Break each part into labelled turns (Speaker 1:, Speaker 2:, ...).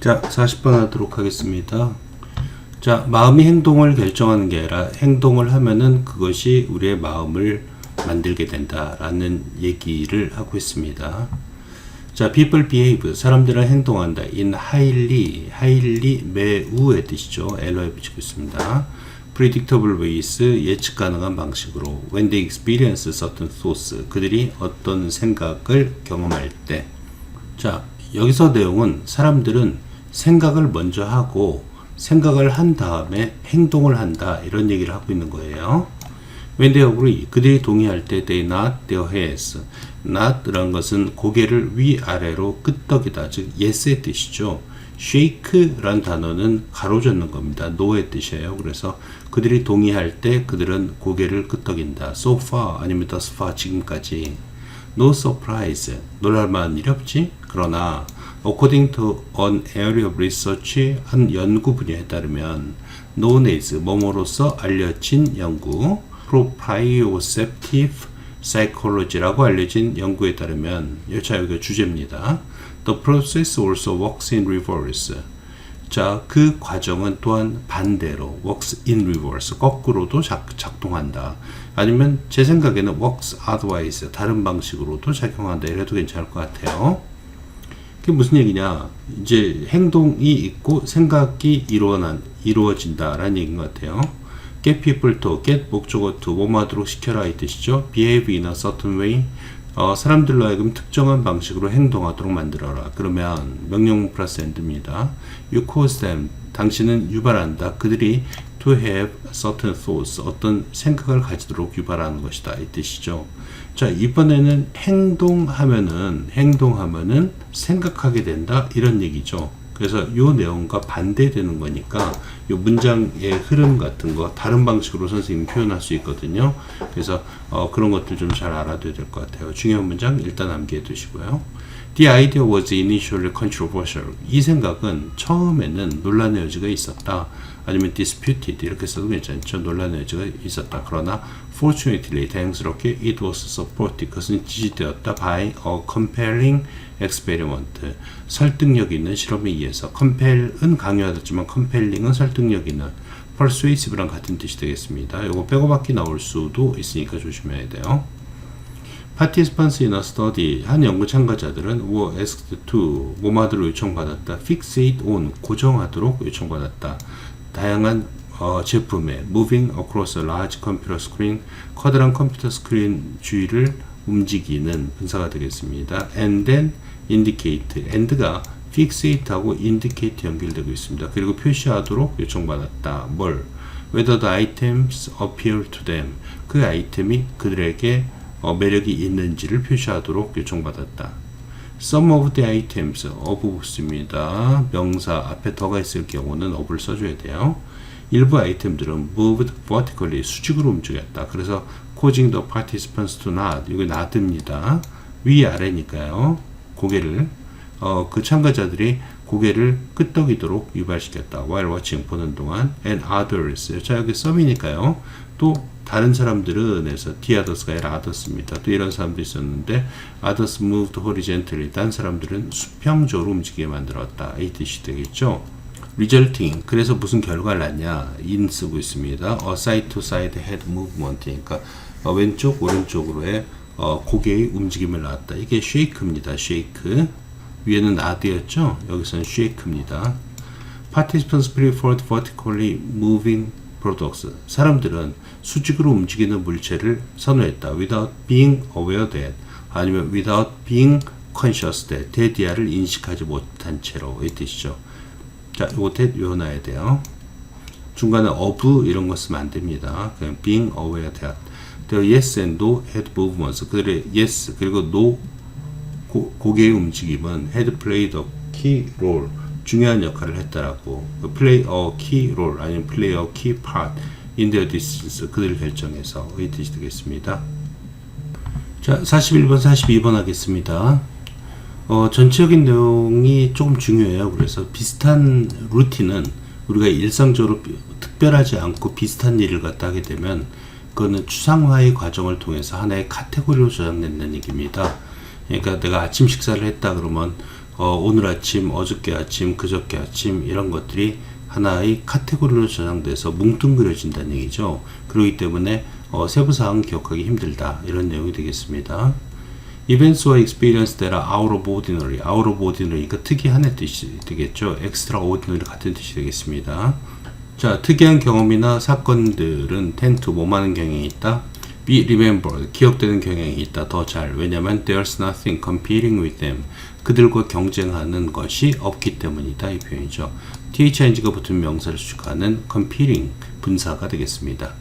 Speaker 1: 자, 40번 하도록 하겠습니다. 자, 마음이 행동을 결정하는 게 아니라 행동을 하면은 그것이 우리의 마음을 만들게 된다라는 얘기를 하고 있습니다. 자, people behave. 사람들은 행동한다. in highly, highly 매우의 뜻이죠. L어에 붙이고 있습니다. predictable ways. 예측 가능한 방식으로. when they experience certain thoughts. 그들이 어떤 생각을 경험할 때. 자, 여기서 내용은 사람들은 생각을 먼저 하고 생각을 한 다음에 행동을 한다. 이런 얘기를 하고 있는 거예요. When they agree, 그들이 동의할 때 they nod their heads. nod라는 것은 고개를 위아래로 끄덕이다. 즉 yes의 뜻이죠. shake라는 단어는 가로젓는 겁니다. no의 뜻이에요. 그래서 그들이 동의할 때 그들은 고개를 끄덕인다. so far 아니면 thus far 지금까지 no surprise 놀랄만한 일이 없지. 그러나 according to an area of research 한 연구 분야에 따르면 known as 뭐뭐로서 알려진 연구 proprioceptive psychology라고 알려진 연구에 따르면 여차 여기가 주제입니다. The process also works in reverse. 자, 그 과정은 또한 반대로 works in reverse 거꾸로도 작, 작동한다. 아니면 제 생각에는 works otherwise 다른 방식으로도 작용한다. 이래도 괜찮을 것 같아요. 그게 무슨 얘기냐? 이제 행동이 있고 생각이 이루어난 이루어진다라는 얘기인 것 같아요. get people to get 목적어 to 뭐하도록 시켜라 이 뜻이죠. behave in a certain way 어, 사람들로 하여금 특정한 방식으로 행동하도록 만들어라. 그러면 명령 플러스 end입니다. You cause them 당신은 유발한다. 그들이 to have certain thoughts 어떤 생각을 가지도록 유발하는 것이다 이 뜻이죠. 자 이번에는 행동하면은 행동하면은 생각하게 된다 이런 얘기죠. 그래서 이 내용과 반대되는 거니까 이 문장의 흐름 같은 거 다른 방식으로 선생님이 표현할 수 있거든요. 그래서 어, 그런 것들 좀 잘 알아둬야 될 것 같아요. 중요한 문장 일단 암기해 두시고요. The idea was initially controversial. 이 생각은 처음에는 논란의 여지가 있었다. 아니면 disputed 이렇게 써도 괜찮죠. 논란의 여지가 있었다. 그러나 fortunately 다행스럽게 it was supported. 그것은 지지되었다 by a compelling experiment. 설득력 있는 실험에 의해서 compel은 강요하였지만 compelling은 설득력 있는 persuasive랑 같은 뜻이 되겠습니다. 요거 빼고받기 나올 수도 있으니까 조심해야 돼요. Participants in a study 한 연구 참가자들은 were asked to 뭐뭐하도록 요청받았다. fixate on 고정하도록 요청받았다. 다양한 어, 제품에 moving across a large computer screen 커다란 컴퓨터 스크린 주위를 움직이는 분사가 되겠습니다. and then indicate and가 fixate하고 indicate 연결되고 있습니다. 그리고 표시하도록 요청받았다. 뭘? whether the items appeal to them 그 아이템이 그들에게 어, 매력이 있는지를 표시하도록 요청받았다. Some of the items of 붙습니다. 명사 앞에 더가 있을 경우는 of를 써줘야 돼요. 일부 아이템들은 moved vertically 수직으로 움직였다. 그래서 causing the participants to nod 이거 nod입니다. 위 아래니까요. 고개를 어, 그 참가자들이 고개를 끄덕이도록 유발시켰다. while watching 보는 동안 and others 자 여기 썸이니까요. 또 다른 사람들은 해서 others가 아니라 others입니다. 또 이런 사람도 있었는데 others moved horizontally 딴 사람들은 수평적으로 움직이게 만들었다. 이 뜻이 되겠죠. resulting 그래서 무슨 결과를 낳냐 in 쓰고 있습니다. a side to side head movement 그러니까 어, 왼쪽 오른쪽으로의 어, 고개의 움직임을 낳았다. 이게 shake입니다. shake 위에는 nod였죠. 여기서는 shake입니다. Participants preferred vertically moving products. 사람들은 수직으로 움직이는 물체를 선호했다. without being aware that 아니면 without being conscious that 대디아를 인식하지 못한 채로 이 뜻이죠. 자, 요거 대 외워놔야 돼요. 중간에 of 이런 거 쓰면 안 됩니다. 그냥 being aware that. The yes and no had movements. 그들의 yes 그리고 no 고, 고개의 움직임은 had played a key role. 중요한 역할을 했다라고. a key role 아니면 key part in their decisions. 그들 결정에서 의 뜻이 되겠습니다. 자, 41번, 42번 하겠습니다. 어, 전체적인 내용이 조금 중요해요. 그래서 비슷한 루틴은 우리가 일상적으로 비- 특별하지 않고 비슷한 일을 갖다 하게 되면 그거는 추상화의 과정을 통해서 하나의 카테고리로 저장된다는 얘기입니다. 그러니까 내가 아침 식사를 했다 그러면 어, 오늘 아침, 어저께 아침, 그저께 아침 이런 것들이 하나의 카테고리로 저장돼서 뭉뚱그려진다는 얘기죠. 그렇기 때문에 어, 세부 사항 기억하기 힘들다 이런 내용이 되겠습니다. Events or experience are out of ordinary. out of ordinary니까 특이한의 뜻이 되겠죠. extraordinary 같은 뜻이 되겠습니다. 자, 특이한 경험이나 사건들은 tend to 뭐하는 경향이 있다. Be remembered. 기억되는 경향이 있다. 더 잘. 왜냐면 there's nothing competing with them. 그들과 경쟁하는 것이 없기 때문이다. 이 표현이죠. thing가 붙은 명사를 수식하는 competing 분사가 되겠습니다.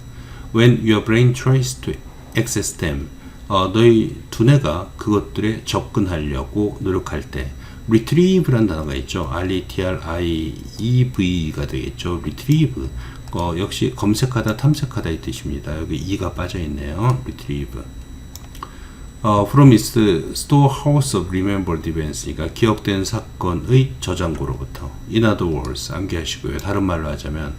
Speaker 1: When your brain tries to access them. 어, 너희 두뇌가 그것들에 접근하려고 노력할 때 retrieve라는 단어가 있죠. R-E-T-R-I-E-V가 되겠죠. retrieve. 어, 역시 검색하다, 탐색하다 이 뜻입니다. 여기 e가 빠져 있네요. retrieve. 어, from its storehouse of remembered events. 그러니까 기억된 사건의 저장고로부터. In other words, 암기하시고요. 다른 말로 하자면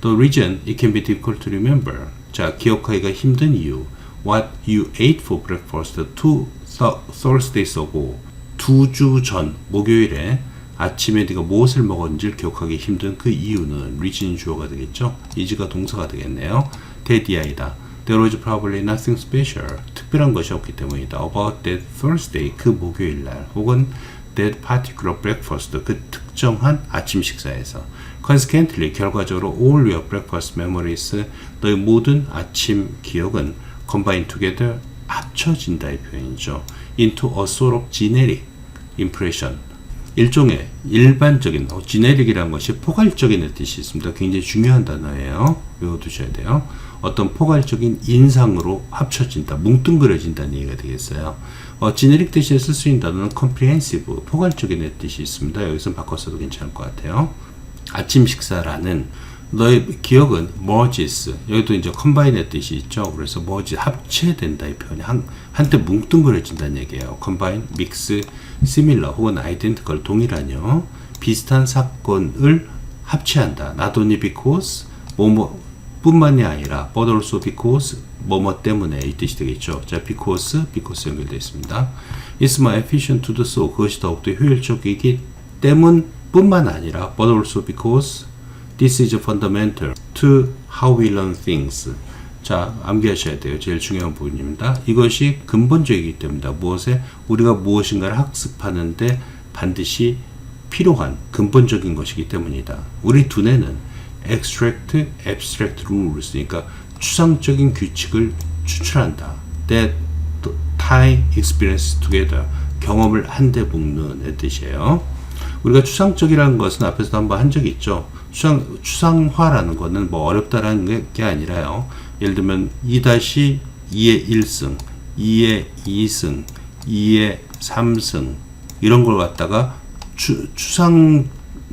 Speaker 1: The reason it can be difficult to remember. 자, 기억하기가 힘든 이유. What you ate for breakfast two th- Thursdays ago. 두 주 전 목요일에 아침에 네가 무엇을 먹었는지를 기억하기 힘든 그 이유는 reason 주어가 되겠죠. is가 동사가 되겠네요. 대디아이다. There was probably nothing special. 특별한 것이 없기 때문이다. About that Thursday, 그 목요일 날, 혹은 that particular breakfast, 그 특정한 아침 식사에서. Consequently, 결과적으로 all your breakfast memories, 너의 모든 아침 기억은 combined together, 합쳐진다 이 표현이죠. into a sort of generic impression. 일종의 일반적인 어, 지네릭이라는 것이 포괄적인 뜻이 있습니다. 굉장히 중요한 단어예요. 외워두셔야 돼요. 어떤 포괄적인 인상으로 합쳐진다, 뭉뚱그려진다는 얘기가 되겠어요. 어, 지네릭 뜻에 쓸 수 있는 단어는 comprehensive, 포괄적인 뜻이 있습니다. 여기서 바꿔서도 괜찮을 것 같아요. 아침 식사라는 너의 기억은 merges 여기도 이제 combine 뜻이 있죠. 그래서 merge 합체된다 이 표현이 한 한때 뭉뚱그려진다는 얘기예요. combine, mix, similar 혹은 identical 동일하뇨 비슷한 사건을 합체한다. not only because 뭐뭐 뿐만이 아니라 but also because 뭐뭐 때문에 이 뜻이 되겠죠. 자, because, because 연결되어 있습니다. It's more efficient to do so. 그것이 더욱더 효율적이기 때문 뿐만 아니라 but also because this is fundamental to how we learn things. 자, 암기하셔야 돼요. 제일 중요한 부분입니다. 이것이 근본적이기 때문이다. 무엇에 우리가 무엇인가를 학습하는데 반드시 필요한 근본적인 것이기 때문이다. 우리 두뇌는 extract, abstract rules, 그러니까 추상적인 규칙을 추출한다. That tie experience together, 경험을 한데 묶는 뜻이에요. 우리가 추상적이라는 것은 앞에서도 한번 한 적이 있죠. 추상, 추상화라는 것은 뭐 어렵다라는 게 아니라요. 예를 들면 2-2의 1승, 2의 2승, 2의 3승 이런 걸 갖다가 추, 추상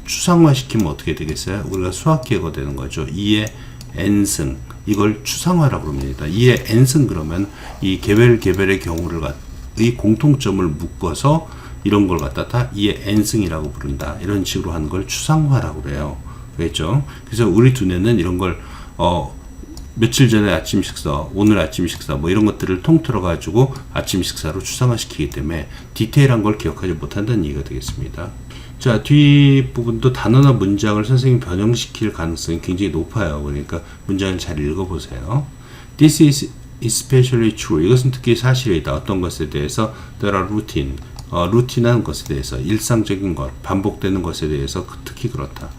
Speaker 1: 추상화 시키면 어떻게 되겠어요? 우리가 수학 기회가 되는 거죠. 2의 n승 이걸 추상화라고 합니다. 2의 n승 그러면 이 개별 개별의 경우를 갖, 이 공통점을 묶어서 이런 걸 갖다 다 2의 n승이라고 부른다. 이런 식으로 하는 걸 추상화라고 그래요. 그랬죠? 그래서 우리 두뇌는 이런 걸 어, 며칠 전에 아침 식사, 오늘 아침 식사 뭐 이런 것들을 통틀어 가지고 아침 식사로 추상화시키기 때문에 디테일한 걸 기억하지 못한다는 얘기가 되겠습니다. 자, 뒷부분도 단어나 문장을 선생님 변형시킬 가능성이 굉장히 높아요. 그러니까 문장을 잘 읽어보세요. This is especially true. 이것은 특히 사실이다. 어떤 것에 대해서 there are routine. 어, 루틴한 것에 대해서 일상적인 것, 반복되는 것에 대해서 특히 그렇다.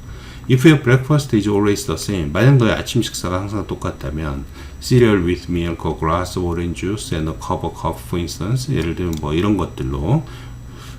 Speaker 1: If your breakfast is always the same, 만약 너의 아침 식사가 항상 똑같다면 cereal with milk, a glass of orange juice, and a cup of coffee, for instance, 예를 들면 뭐 이런 것들로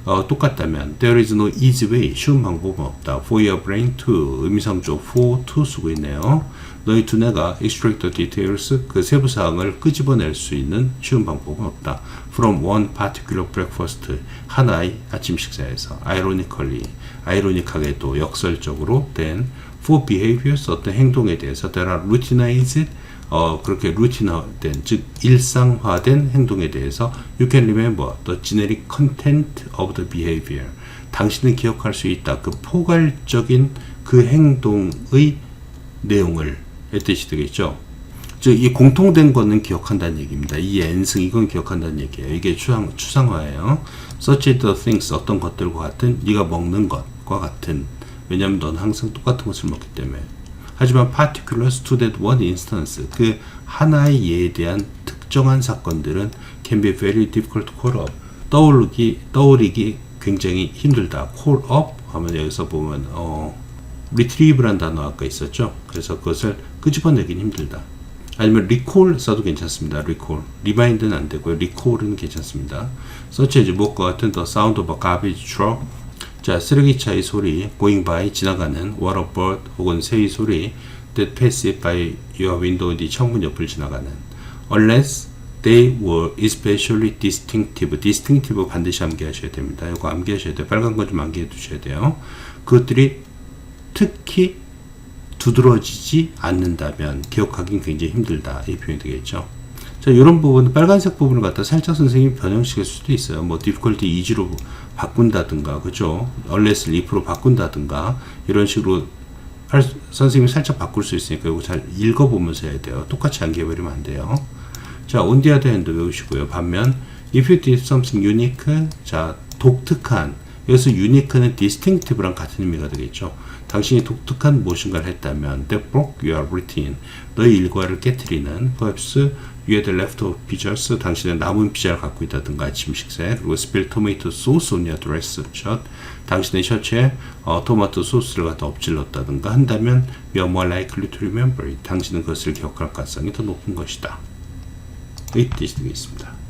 Speaker 1: 어, 똑같다면 there is no easy way, 쉬운 방법은 없다. For your brain to, 의미상조 for to 쓰고 있네요. 너희 두뇌가 extract the details, 그 세부 사항을 끄집어낼 수 있는 쉬운 방법은 없다. From one particular breakfast, 하나의 아침 식사에서 ironically, 아이러니하게도 역설적으로 then for behaviors, 어떤 행동에 대해서 there are routinized 어, 그렇게 루틴화된, 즉 일상화된 행동에 대해서 you can remember the generic content of the behavior. 당신은 기억할 수 있다. 그 포괄적인 그 행동의 내용을 의 뜻이 되겠죠. 즉, 이 공통된 거는 기억한다는 얘기입니다. 이 n승, 이건 기억한다는 얘기예요. 이게 추상, 추상화예요. such the things, 어떤 것들과 같은, 네가 먹는 것과 같은. 왜냐면 넌 항상 똑같은 것을 먹기 때문에. 하지만 particulars to that one instance, 그 하나의 예에 대한 특정한 사건들은 can be very difficult to call up. 떠오르기, 떠오르기 굉장히 힘들다. call up 하면 여기서 보면, 어, retrieve란 단어 아까 있었죠. 그래서 그것을 끄집어내긴 힘들다. 아니면 recall 써도 괜찮습니다. recall. remind는 안 되고요. recall은 괜찮습니다. such as 무엇과 같은 the sound of a garbage truck. 자, 쓰레기차의 소리, going by, 지나가는, water bird 혹은 새의 소리, that pass by your window, 네 창문 옆을 지나가는. unless they were especially distinctive. distinctive 반드시 암기하셔야 됩니다. 이거 암기하셔야 돼요. 빨간 거 좀 암기해 두셔야 돼요. 그것들이 특히 두드러지지 않는다면 기억하기는 굉장히 힘들다. 이 표현이 되겠죠. 자, 이런 부분, 빨간색 부분을 갖다 살짝 선생님이 변형시킬 수도 있어요. 뭐, difficulty easy로 바꾼다든가, 그죠? unless를 if로 바꾼다든가, 이런 식으로 할, 선생님이 살짝 바꿀 수 있으니까 이거 잘 읽어보면서 해야 돼요. 똑같이 암기해버리면 안 돼요. 자, on the other hand 외우시고요. 반면, if you did something unique, 자, 독특한, 여기서 unique는 distinctive랑 같은 의미가 되겠죠. 당신이 독특한 무엇인가를 했다면, that broke your routine, 너의 일과를 깨뜨리는, perhaps had left of pizzas, 당신은 남은 피자를 갖고 있다든가 아침 식사에, 그리고 spill sauce on your dress shirt, 당신의 셔츠에 어, 토마토 소스를 갖다 엎질렀다든가 한다면, you are more likely to remember it. 당신은 그것을 기억할 가능성이 더 높은 것이다. 이 뜻이 되겠습니다.